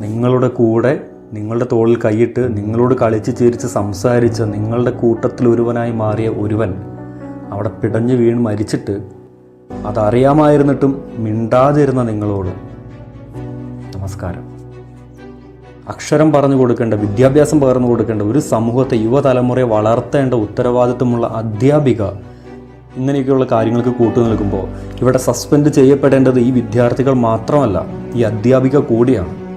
നിങ്ങളുടെ കൂടെ നിങ്ങളുടെ തോളിൽ കൈയിട്ട് നിങ്ങളോട് കളിച്ച് ചിരിച്ച് സംസാരിച്ച് നിങ്ങളുടെ കൂട്ടത്തിൽ ഒരുവനായി മാറിയ ഒരുവൻ അവിടെ പിടഞ്ഞു വീണ് മരിച്ചിട്ട് അതറിയാമായിരുന്നിട്ടും മിണ്ടാതിരുന്ന നിങ്ങളോട്. നമസ്കാരം. അക്ഷരം പറഞ്ഞു കൊടുക്കേണ്ട വിദ്യാഭ്യാസം പകർന്നു കൊടുക്കേണ്ട ഒരു സമൂഹത്തെ യുവതലമുറയെ വളർത്തേണ്ട ഉത്തരവാദിത്വമുള്ള അധ്യാപിക ഇങ്ങനെയൊക്കെയുള്ള കാര്യങ്ങൾക്ക് കൂട്ടു നിൽക്കുമ്പോൾ ഇവിടെ സസ്പെൻഡ് ചെയ്യപ്പെടേണ്ടത് ഈ വിദ്യാർത്ഥികൾ മാത്രമല്ല ഈ അധ്യാപിക കൂടിയാണ്.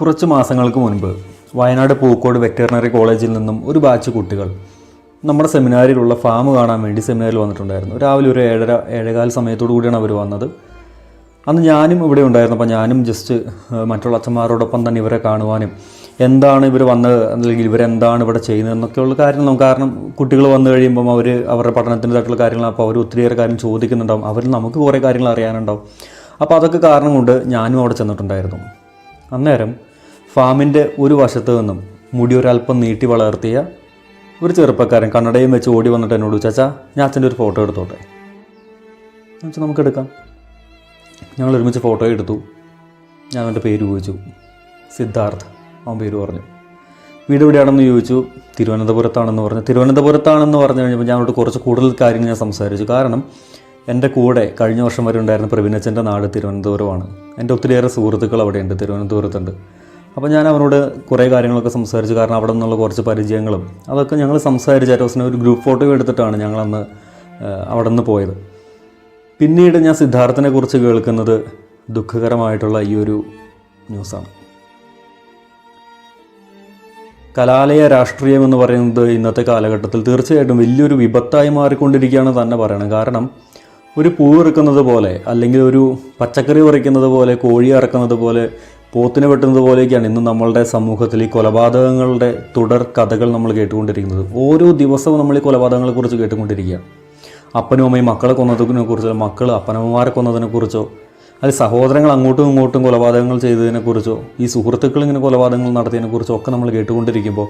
കുറച്ച് മാസങ്ങൾക്ക് മുൻപ് വയനാട് പൂക്കോട് വെറ്ററിനറി കോളേജിൽ നിന്നും ഒരു ബാച്ച് കുട്ടികൾ നമ്മുടെ സെമിനാരിലുള്ള ഫാം കാണാൻ വേണ്ടി സെമിനാറിൽ വന്നിട്ടുണ്ടായിരുന്നു. രാവിലെ ഒരു ഏഴര ഏഴേകാൽ സമയത്തോടു കൂടിയാണ് അവർ വന്നത്. അന്ന് ഞാനും ഇവിടെ ഉണ്ടായിരുന്നു. അപ്പോൾ ഞാനും ജസ്റ്റ് മറ്റുള്ള അച്ഛന്മാരോടൊപ്പം തന്നെ ഇവരെ കാണുവാനും എന്താണ് ഇവർ വന്നത് അല്ലെങ്കിൽ ഇവരെന്താണ് ഇവിടെ ചെയ്യുന്നത് എന്നൊക്കെയുള്ള കാര്യങ്ങൾ നമുക്ക് കാരണം കുട്ടികൾ വന്നു കഴിയുമ്പം അവർ അവരുടെ പഠനത്തിന്റെതായിട്ടുള്ള കാര്യങ്ങൾ അപ്പോൾ അവർ ഒത്തിരിയേറെ കാര്യം ചോദിക്കുന്നുണ്ടാവും. അവർ നമുക്ക് കുറേ കാര്യങ്ങൾ അറിയാനുണ്ടാവും. അപ്പോൾ അതൊക്കെ കാരണം കൊണ്ട് ഞാനും അവിടെ ചെന്നിട്ടുണ്ടായിരുന്നു. അന്നേരം ഫാമിന്റെ ഒരു വശത്ത് നിന്നും മുടി ഒരല്പം നീട്ടി വളർത്തിയ ഒരു ചെറുപ്പക്കാരൻ കണ്ണടയും വെച്ച് ഓടി വന്നിട്ട് എന്നോട് ചാച്ചാ ഞാൻ അച്ഛന്റെ ഒരു ഫോട്ടോ എടുത്തോട്ടെ? വെച്ചാൽ നമുക്ക് എടുക്കാം. ഞങ്ങൾ ഒരുമിച്ച് ഫോട്ടോ എടുത്തു. ഞാൻ അവന്റെ പേര് ചോദിച്ചു സിദ്ധാർത്ഥ് അവൻ പേര് പറഞ്ഞു. വീട് എവിടെയാണെന്ന് ചോദിച്ചു. തിരുവനന്തപുരത്താണെന്ന് പറഞ്ഞു. തിരുവനന്തപുരത്താണെന്ന് പറഞ്ഞു കഴിഞ്ഞപ്പോൾ അവരോട് കുറച്ച് കൂടുതൽ കാര്യങ്ങൾ ഞാൻ സംസാരിച്ചു. കാരണം എന്റെ കൂടെ കഴിഞ്ഞ വർഷം വരെ ഉണ്ടായിരുന്ന പ്രവീണച്ചന്റെ നാട് തിരുവനന്തപുരമാണ്. എന്റെ ഒത്തിരിയേറെ സുഹൃത്തുക്കൾ അവിടെയുണ്ട്. തിരുവനന്തപുരത്തുണ്ട്. അപ്പോൾ ഞാൻ അവനോട് കുറേ കാര്യങ്ങളൊക്കെ സംസാരിച്ചു. കാരണം അവിടെ നിന്നുള്ള കുറച്ച് പരിചയങ്ങളും അതൊക്കെ ഞങ്ങൾ സംസാരിച്ച് അറ്റോസിനെ ഒരു ഗ്രൂപ്പ് ഫോട്ടോ എടുത്തിട്ടാണ് ഞങ്ങളന്ന് അവിടെ നിന്ന് പോയത്. പിന്നീട് ഞാൻ സിദ്ധാർത്ഥനെ കുറിച്ച് കേൾക്കുന്നത് ദുഃഖകരമായിട്ടുള്ള ഈ ഒരു ന്യൂസാണ്. കലാലയ രാഷ്ട്രീയം എന്ന് പറയുന്നത് ഇന്നത്തെ കാലഘട്ടത്തിൽ തീർച്ചയായിട്ടും വലിയൊരു വിപത്തായി മാറിക്കൊണ്ടിരിക്കുകയാണ് തന്നെ പറയണം. കാരണം ഒരു പൂ ഇറക്കുന്നത് പോലെ അല്ലെങ്കിൽ ഒരു പച്ചക്കറി പറിക്കുന്നത് പോലെ കോഴി ഇറക്കുന്നത് പോലെ പോത്തിനെ വെട്ടുന്നത് പോലെയൊക്കെയാണ് ഇന്ന് നമ്മളുടെ സമൂഹത്തിൽ ഈ കൊലപാതകങ്ങളുടെ തുടർ കഥകൾ നമ്മൾ കേട്ടുകൊണ്ടിരിക്കുന്നത്. ഓരോ ദിവസവും നമ്മൾ ഈ കൊലപാതകങ്ങളെ കുറിച്ച് കേട്ടുകൊണ്ടിരിക്കുക. അപ്പനും അമ്മയും മക്കളെ കൊന്നതിനെ കുറിച്ചോ മക്കൾ അപ്പനമ്മമാരെ കൊന്നതിനെ കുറിച്ചോ അത് സഹോദരങ്ങൾ അങ്ങോട്ടും ഇങ്ങോട്ടും കൊലപാതകങ്ങൾ ചെയ്തതിനെക്കുറിച്ചോ ഈ സുഹൃത്തുക്കൾ ഇങ്ങനെ കൊലപാതകങ്ങൾ നടത്തിയതിനെക്കുറിച്ചോ ഒക്കെ നമ്മൾ കേട്ടുകൊണ്ടിരിക്കുമ്പോൾ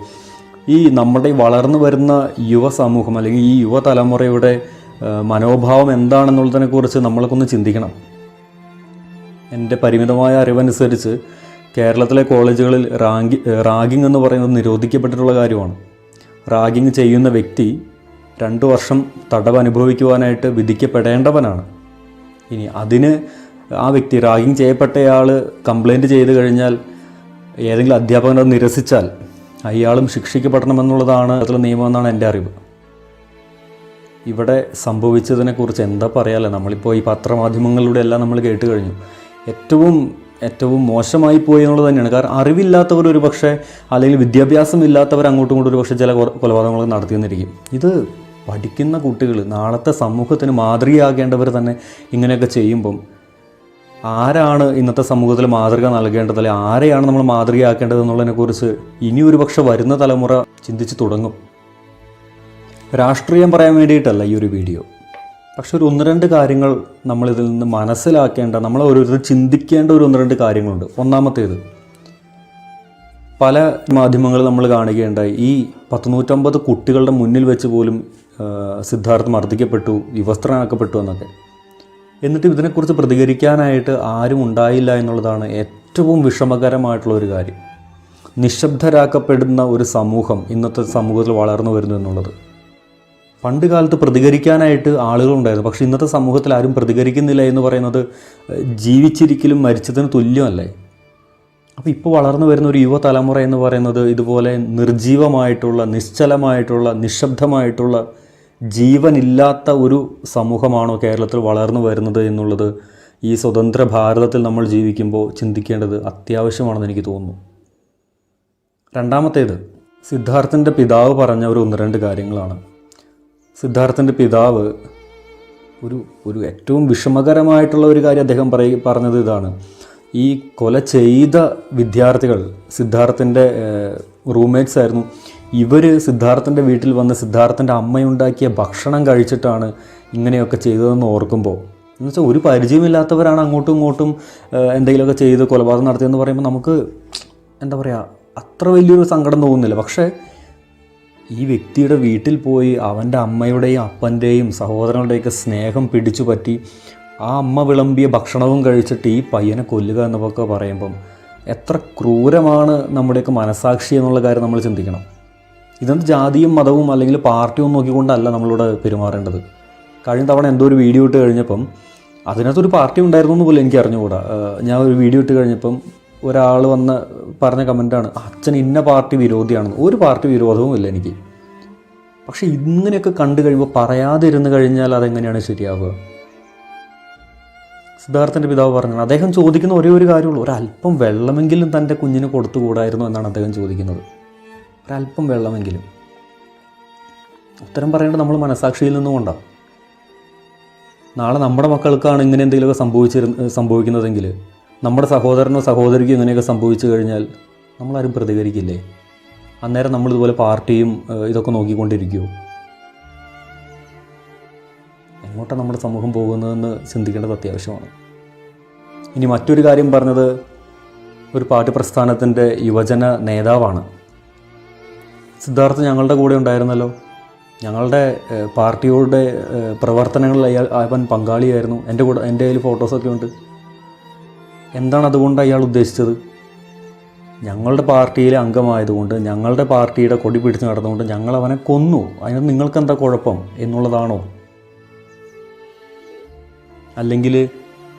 ഈ നമ്മുടെ വളർന്നു വരുന്ന യുവ സമൂഹം അല്ലെങ്കിൽ ഈ യുവതലമുറയുടെ മനോഭാവം എന്താണെന്നുള്ളതിനെക്കുറിച്ച് നമ്മൾക്കൊന്ന് ചിന്തിക്കണം. എന്റെ പരിമിതമായ അറിവനുസരിച്ച് കേരളത്തിലെ കോളേജുകളിൽ റാങ്കി റാഗിംഗ് എന്ന് പറയുന്നത് നിരോധിക്കപ്പെട്ടിട്ടുള്ള കാര്യമാണ്. റാഗിംഗ് ചെയ്യുന്ന വ്യക്തി രണ്ട് വർഷം തടവ് അനുഭവിക്കുവാനായിട്ട് വിധിക്കപ്പെടേണ്ടവനാണ്. ഇനി അതിന് ആ വ്യക്തി റാഗിങ് ചെയ്യപ്പെട്ടയാൾ കംപ്ലൈന്റ് ചെയ്ത് കഴിഞ്ഞാൽ ഏതെങ്കിലും അധ്യാപകൻ അത് നിരസിച്ചാൽ അയാളും ശിക്ഷിക്കപ്പെടണമെന്നുള്ളതാണ് അതിലെ നിയമം എന്നാണ് എന്റെ അറിവ്. ഇവിടെ സംഭവിച്ചതിനെക്കുറിച്ച് എന്താ പറയാല്ലേ? നമ്മളിപ്പോൾ ഈ പത്രമാധ്യമങ്ങളിലൂടെ എല്ലാം നമ്മൾ കേട്ട് കഴിഞ്ഞു. ഏറ്റവും ഏറ്റവും മോശമായി പോയി എന്നുള്ളത് തന്നെയാണ്. കാരണം അറിവില്ലാത്തവർ ഒരു പക്ഷേ അല്ലെങ്കിൽ വിദ്യാഭ്യാസം ഇല്ലാത്തവർ അങ്ങോട്ടും ഇങ്ങോട്ടും ഒരു പക്ഷേ ചില കൊലപാതകങ്ങൾ നടത്തിയെന്നിരിക്കും. ഇത് പഠിക്കുന്ന കുട്ടികൾ നാളത്തെ സമൂഹത്തിന് മാതൃകയാകേണ്ടവർ തന്നെ ഇങ്ങനെയൊക്കെ ചെയ്യുമ്പം ആരാണ് ഇന്നത്തെ സമൂഹത്തിൽ മാതൃക നൽകേണ്ടത്? അല്ലെങ്കിൽ ആരെയാണ് നമ്മൾ മാതൃകയാക്കേണ്ടത് എന്നുള്ളതിനെക്കുറിച്ച് ഇനി ഒരു പക്ഷെ വരുന്ന തലമുറ ചിന്തിച്ച് തുടങ്ങും. രാഷ്ട്രീയം പറയാൻ വേണ്ടിയിട്ടല്ല ഈ ഒരു വീഡിയോ. പക്ഷെ ഒരു ഒന്ന് രണ്ട് കാര്യങ്ങൾ നമ്മളിതിൽ നിന്ന് മനസ്സിലാക്കേണ്ട നമ്മൾ ഓരോരുത്തർ ചിന്തിക്കേണ്ട ഒരു ഒന്ന് രണ്ട് കാര്യങ്ങളുണ്ട്. ഒന്നാമത്തേത് പല മാധ്യമങ്ങൾ നമ്മൾ കാണുകയുണ്ടായി. ഈ പത്തുനൂറ്റമ്പത് കുട്ടികളുടെ മുന്നിൽ വെച്ച് പോലും സിദ്ധാർത്ഥ് മർദ്ദിക്കപ്പെട്ടു വിവസ്ത്രനാക്കപ്പെട്ടു എന്നൊക്കെ. എന്നിട്ട് ഇതിനെക്കുറിച്ച് പ്രതികരിക്കാനായിട്ട് ആരും ഉണ്ടായില്ല എന്നുള്ളതാണ് ഏറ്റവും വിഷമകരമായിട്ടുള്ള ഒരു കാര്യം. നിശബ്ദരാക്കപ്പെടുന്ന ഒരു സമൂഹം ഇന്നത്തെ സമൂഹത്തിൽ വളർന്നു വരുന്നു എന്നുള്ളത്. പണ്ട് കാലത്ത് പ്രതികരിക്കാനായിട്ട് ആളുകളുണ്ടായിരുന്നു. പക്ഷേ ഇന്നത്തെ സമൂഹത്തിൽ ആരും പ്രതികരിക്കുന്നില്ല എന്ന് പറയുന്നത് ജീവിച്ചിരിക്കലും മരിച്ചതിന് തുല്യമല്ലേ? അപ്പോൾ ഇപ്പോൾ വളർന്നു വരുന്ന ഒരു യുവതലമുറ എന്ന് പറയുന്നത് ഇതുപോലെ നിർജീവമായിട്ടുള്ള നിശ്ചലമായിട്ടുള്ള നിശബ്ദമായിട്ടുള്ള ജീവനില്ലാത്ത ഒരു സമൂഹമാണോ കേരളത്തിൽ വളർന്നു വരുന്നത് എന്നുള്ളത് ഈ സ്വതന്ത്ര ഭാരതത്തിൽ നമ്മൾ ജീവിക്കുമ്പോൾ ചിന്തിക്കേണ്ടത് അത്യാവശ്യമാണെന്ന് എനിക്ക് തോന്നുന്നു. രണ്ടാമത്തേത് സിദ്ധാർത്ഥന്റെ പിതാവ് പറഞ്ഞ ഒരു ഒന്ന് രണ്ട് കാര്യങ്ങളാണ്. സിദ്ധാർത്ഥന്റെ പിതാവ് ഒരു ഒരു ഏറ്റവും വിഷമകരമായിട്ടുള്ള ഒരു കാര്യം അദ്ദേഹം പറയ പറഞ്ഞത് ഇതാണ്. ഈ കൊല ചെയ്ത വിദ്യാർത്ഥികൾ സിദ്ധാർത്ഥന്റെ റൂംമേറ്റ്സ് ആയിരുന്നു. ഇവർ സിദ്ധാർത്ഥന്റെ വീട്ടിൽ വന്ന് സിദ്ധാർത്ഥന്റെ അമ്മയുണ്ടാക്കിയ ഭക്ഷണം കഴിച്ചിട്ടാണ് ഇങ്ങനെയൊക്കെ ചെയ്തതെന്ന് ഓർക്കുമ്പോൾ എന്ന് വെച്ചാൽ ഒരു പരിചയമില്ലാത്തവരാണ് അങ്ങോട്ടും ഇങ്ങോട്ടും എന്തെങ്കിലുമൊക്കെ ചെയ്ത് കൊലപാതകം നടത്തിയെന്ന് പറയുമ്പോൾ നമുക്ക് എന്താ പറയുക അത്ര വലിയൊരു സങ്കടം തോന്നുന്നില്ല. പക്ഷേ ഈ വ്യക്തിയുടെ വീട്ടിൽ പോയി അവന്റെ അമ്മയുടെയും അപ്പന്റെയും സഹോദരങ്ങളുടെയൊക്കെ സ്നേഹം പിടിച്ചു പറ്റി ആ അമ്മ വിളമ്പിയ ഭക്ഷണവും കഴിച്ചിട്ട് ഈ പയ്യനെ കൊല്ലുക എന്നൊക്കെ പറയുമ്പം എത്ര ക്രൂരമാണ് നമ്മുടെയൊക്കെ മനസാക്ഷി എന്നുള്ള കാര്യം നമ്മൾ ചിന്തിക്കണം. ഇതെന്ത് ജാതിയും മതവും അല്ലെങ്കിൽ പാർട്ടിയും നോക്കിക്കൊണ്ടല്ല നമ്മളിവിടെ പെരുമാറേണ്ടത്. കഴിഞ്ഞ തവണ എന്തോ ഒരു വീഡിയോ ഇട്ട് കഴിഞ്ഞപ്പം അതിനകത്തൊരു പാർട്ടി ഉണ്ടായിരുന്നു എന്ന് പോലും എനിക്ക് അറിഞ്ഞുകൂടാ. ഞാൻ ഒരു വീഡിയോ ഇട്ട് കഴിഞ്ഞപ്പം ഒരാൾ വന്ന് പറഞ്ഞ കമന്റാണ് അച്ഛൻ ഇന്ന പാർട്ടി വിരോധിയാണെന്ന്. ഒരു പാർട്ടി വിരോധവും ഇല്ല എനിക്ക്. പക്ഷെ ഇങ്ങനെയൊക്കെ കണ്ടു കഴിയുമ്പോൾ പറയാതിരുന്ന് കഴിഞ്ഞാൽ അതെങ്ങനെയാണ് ശരിയാവുക? സിദ്ധാർത്ഥന്റെ പിതാവ് പറഞ്ഞു അദ്ദേഹം ചോദിക്കുന്ന ഒരേ ഒരു കാര്യമുള്ളൂ ഒരല്പം വെള്ളമെങ്കിലും തന്റെ കുഞ്ഞിന് കൊടുത്തുകൂടായിരുന്നു എന്നാണ് അദ്ദേഹം ചോദിക്കുന്നത്. ഒരല്പം വെള്ളമെങ്കിലും. ഉത്തരം പറയേണ്ടത് നമ്മൾ മനസാക്ഷിയിൽ നിന്നുകൊണ്ടാണ് നാളെ നമ്മുടെ മക്കൾക്കാണ് ഇങ്ങനെ എന്തെങ്കിലുമൊക്കെ സംഭവിച്ചിരുന്ന സംഭവിക്കുന്നതെങ്കിൽ നമ്മുടെ സഹോദരനോ സഹോദരിക്കോ ഇങ്ങനെയൊക്കെ സംഭവിച്ചു കഴിഞ്ഞാൽ നമ്മളാരും പ്രതികരിക്കില്ലേ? അന്നേരം നമ്മളിതുപോലെ പാർട്ടിയും ഇതൊക്കെ നോക്കിക്കൊണ്ടിരിക്കുമോ എങ്ങോട്ടാണ് നമ്മുടെ സമൂഹം പോകുന്നതെന്ന് ചിന്തിക്കേണ്ടത് അത്യാവശ്യമാണ്. ഇനി മറ്റൊരു കാര്യം പറഞ്ഞത് ഒരു പാർട്ടി പ്രസ്ഥാനത്തിന്റെ യുവജന നേതാവാണ്. സിദ്ധാർത്ഥ ഞങ്ങളുടെ കൂടെ ഉണ്ടായിരുന്നല്ലോ. ഞങ്ങളുടെ പാർട്ടിയുടെ പ്രവർത്തനങ്ങളിൽ അയാൾ അവൻ പങ്കാളിയായിരുന്നു. എന്റെ കൂടെ എന്റെ കയ്യിൽ ഫോട്ടോസൊക്കെ ഉണ്ട്. എന്താണ് അതുകൊണ്ട് അയാൾ ഉദ്ദേശിച്ചത്? ഞങ്ങളുടെ പാർട്ടിയിലെ അംഗമായതുകൊണ്ട് ഞങ്ങളുടെ പാർട്ടിയുടെ കൊടി പിടിച്ച് നടന്നുകൊണ്ട് ഞങ്ങൾ അവനെ കൊന്നു. അതിന് നിങ്ങൾക്ക് എന്താ കുഴപ്പം എന്നുള്ളതാണോ? അല്ലെങ്കിൽ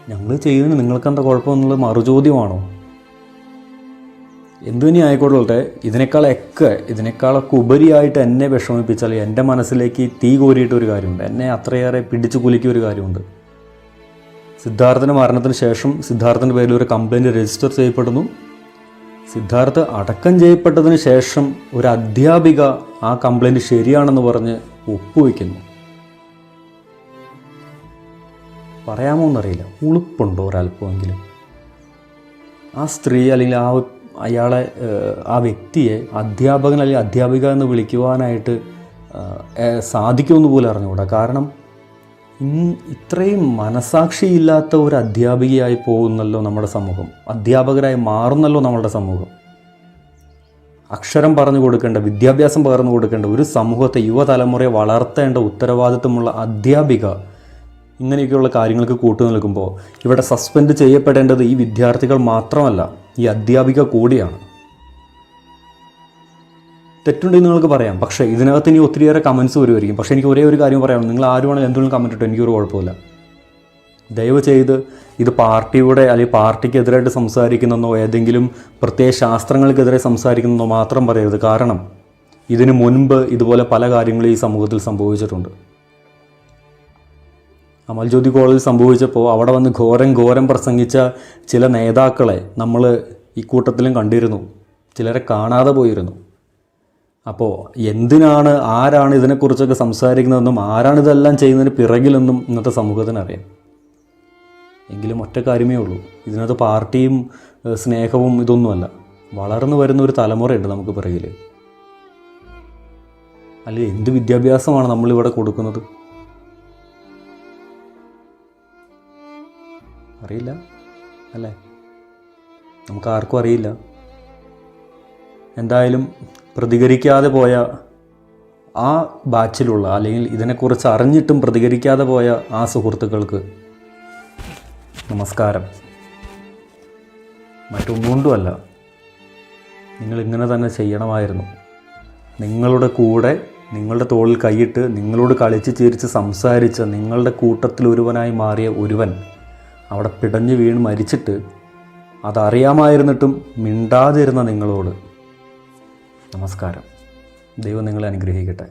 ഞങ്ങൾ ചെയ്യുന്നതിന് നിങ്ങൾക്ക് എന്താ കുഴപ്പം എന്നുള്ളത് മറുചോദ്യമാണോ? എന്തു തന്നെ ആയിക്കോട്ടെ ഇതിനേക്കാളൊക്കെ ഇതിനേക്കാളൊക്കെ ഉപരിയായിട്ട് എന്നെ വിഷമിപ്പിച്ചാൽ എന്റെ മനസ്സിലേക്ക് തീ കോരിയിട്ടൊരു കാര്യമുണ്ട്. എന്നെ അത്രയേറെ പിടിച്ചു കുലുക്കിയ ഒരു കാര്യമുണ്ട്. സിദ്ധാർത്ഥന്റെ മരണത്തിന് ശേഷം സിദ്ധാർത്ഥന്റെ പേരിൽ ഒരു കംപ്ലൈന്റ് രജിസ്റ്റർ ചെയ്യപ്പെടുന്നു. സിദ്ധാർത്ഥ് അടക്കം ചെയ്യപ്പെട്ടതിന് ശേഷം ഒരു അധ്യാപിക ആ കംപ്ലൈന്റ് ശരിയാണെന്ന് പറഞ്ഞ് ഒപ്പുവെക്കുന്നു. പറയാമോ എന്നറിയില്ല. ഉളുപ്പുണ്ടോ ഒരല്പമെങ്കിലും ആ സ്ത്രീ അല്ലെങ്കിൽ ആ അയാളെ ആ വ്യക്തിയെ അധ്യാപകൻ അല്ലെങ്കിൽ അധ്യാപിക എന്ന് വിളിക്കുവാനായിട്ട് സാധിക്കുമെന്ന് പോലും അറിഞ്ഞുകൂടാ. കാരണം ഇത്രയും മനസാക്ഷിയില്ലാത്ത ഒരു അധ്യാപികയായി പോകുന്നല്ലോ നമ്മുടെ സമൂഹം. അധ്യാപകരായി മാറുന്നല്ലോ നമ്മളുടെ സമൂഹം. അക്ഷരം പറഞ്ഞു കൊടുക്കേണ്ട വിദ്യാഭ്യാസം പകർന്നു കൊടുക്കേണ്ട ഒരു സമൂഹത്തെ യുവതലമുറയെ വളർത്തേണ്ട ഉത്തരവാദിത്വമുള്ള അധ്യാപിക ഇങ്ങനെയൊക്കെയുള്ള കാര്യങ്ങൾക്ക് കൂട്ടു നിൽക്കുമ്പോൾ ഇവിടെ സസ്പെൻഡ് ചെയ്യപ്പെടേണ്ടത് ഈ വിദ്യാർത്ഥികൾ മാത്രമല്ല ഈ അധ്യാപിക കൂടിയാണ്. തെറ്റുണ്ടെങ്കിൽ നിങ്ങൾക്ക് പറയാം. പക്ഷേ ഇതിനകത്ത് ഇനി ഒത്തിരിയേറെ കമൻസ് വരുമായിരിക്കും. പക്ഷേ എനിക്ക് ഒരേ ഒരു കാര്യം പറയാം നിങ്ങൾ ആരുവാണെങ്കിലും എന്തെങ്കിലും കമന്റ് ഇട്ടോ. എനിക്കൊരു കുഴപ്പമില്ല. ദയവ് ചെയ്ത് ഇത് പാർട്ടിയുടെ അല്ലെങ്കിൽ പാർട്ടിക്കെതിരായിട്ട് സംസാരിക്കുന്നെന്നോ ഏതെങ്കിലും പ്രത്യേക ശാസ്ത്രങ്ങൾക്കെതിരെ സംസാരിക്കുന്നതെന്നോ മാത്രം പറയരുത്. കാരണം ഇതിനു മുൻപ് ഇതുപോലെ പല കാര്യങ്ങളും ഈ സമൂഹത്തിൽ സംഭവിച്ചിട്ടുണ്ട്. അമൽജ്യോതി കോളേജിൽ സംഭവിച്ചപ്പോൾ അവിടെ വന്ന് ഘോരം ഘോരം പ്രസംഗിച്ച ചില നേതാക്കളെ നമ്മൾ ഈ കൂട്ടത്തിലും കണ്ടിരുന്നു. ചിലരെ കാണാതെ പോയിരുന്നു. അപ്പോൾ എന്തിനാണ് ആരാണ് ഇതിനെക്കുറിച്ചൊക്കെ സംസാരിക്കുന്നതെന്നും ആരാണ് ഇതെല്ലാം ചെയ്യുന്നതിന് പിറകിലെന്നും ഇന്നത്തെ സമൂഹത്തിന് അറിയാം. എങ്കിലും ഒറ്റ കാര്യമേ ഉള്ളൂ. ഇതിനകത്ത് പാർട്ടിയും സ്നേഹവും ഇതൊന്നുമല്ല. വളർന്നു വരുന്ന ഒരു തലമുറയുണ്ട് നമുക്ക് പിറകിൽ അല്ല എന്ത് വിദ്യാഭ്യാസമാണ് നമ്മളിവിടെ കൊടുക്കുന്നത്? അറിയില്ല അല്ലേ? നമുക്ക് ആർക്കും അറിയില്ല. എന്തായാലും പ്രതികരിക്കാതെ പോയ ആ ബാച്ചിലുള്ള അല്ലെങ്കിൽ ഇതിനെക്കുറിച്ച് അറിഞ്ഞിട്ടും പ്രതികരിക്കാതെ പോയ ആ സുഹൃത്തുക്കൾക്ക് നമസ്കാരം. മറ്റൊന്നുകൊണ്ടുമല്ല നിങ്ങൾ ഇങ്ങനെ തന്നെ ചെയ്യണമായിരുന്നു. നിങ്ങളുടെ കൂടെ നിങ്ങളുടെ തോളിൽ കൈയിട്ട് നിങ്ങളോട് കളിച്ച് ചിരിച്ച് സംസാരിച്ച നിങ്ങളുടെ കൂട്ടത്തിൽ ഒരുവനായി മാറിയ ഒരുവൻ അവിടെ പിടഞ്ഞു വീണ് മരിച്ചിട്ട് അതറിയാമായിരുന്നിട്ടും മിണ്ടാതിരുന്ന നിങ്ങളോട് നമസ്കാരം. ദൈവം നിങ്ങളെ അനുഗ്രഹിക്കട്ടെ.